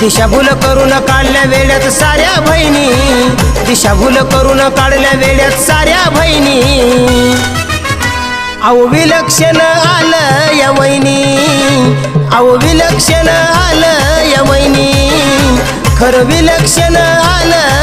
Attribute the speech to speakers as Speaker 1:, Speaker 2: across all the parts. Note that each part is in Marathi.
Speaker 1: दिशाभूल करून काढल्या वेड्यात साऱ्या बहिणी. दिशाभूल करून काढल्या वेड्यात साऱ्या बहिणी. अहो विलक्षण आलं या वहिनी. अहो विलक्षण आलं या वहिनी. खरं विलक्षण आलं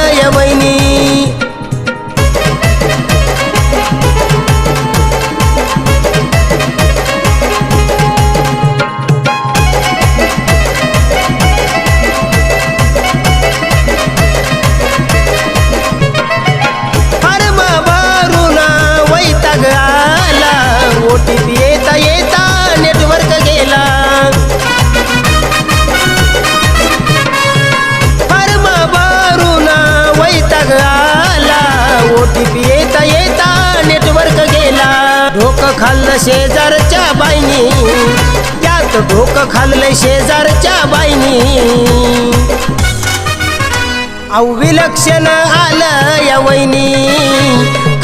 Speaker 1: खाल्लं शेजारच्या बाईनी. त्यात डोकं खाल्लं शेजारच्या बाईनी. अहो विलक्षण आलं या वहिनी.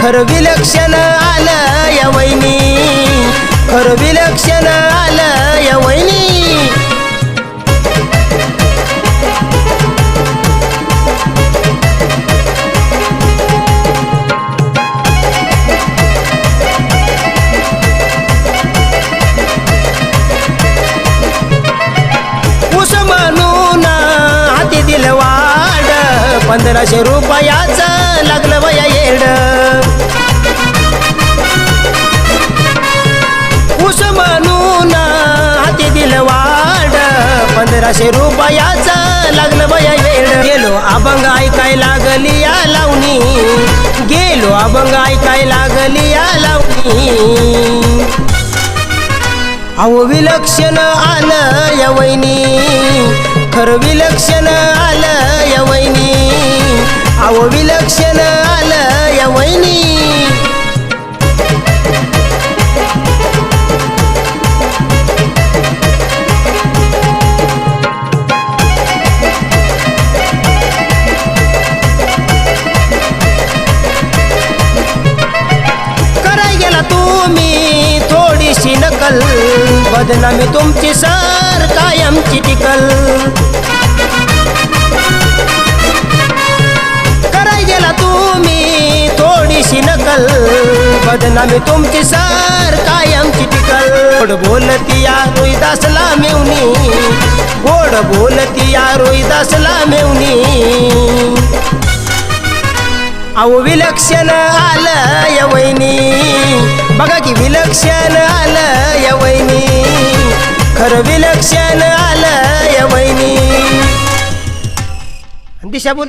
Speaker 1: खरं विलक्षण आलं या वहिनी. खरं विलक्षण आलं या वहिनी. पंधराशे रुपयाचं लागलं वया येड. उस म्हणून हाती दिलं वाड पंधराशे रुपयाचं लागलं वया येड. गेलो अभंग ऐकाय लागली या लावणी. गेलो अभंग ऐकाय लागली या लावणी. अहो विलक्षण आलं या वहिनी. खरं विलक्षण आलं अहो विलक्षण आलं या वहिनी. कराय गेला तुम्ही थोडीशी नकल. बदनामी तुमची सर कायमची टिकल. थोडीशी बदनामी तुमची सर कायमची टिकल. गोड बोलती या रोहिदासला मेवणी. गोड बोलतीया रोहिदासला मेवणी. अहो विलक्षण आलं या वहिनी. बघा की विलक्षण आलं या वहिनी. खरं विलक्षण आलं या वहिनी दिशा बोल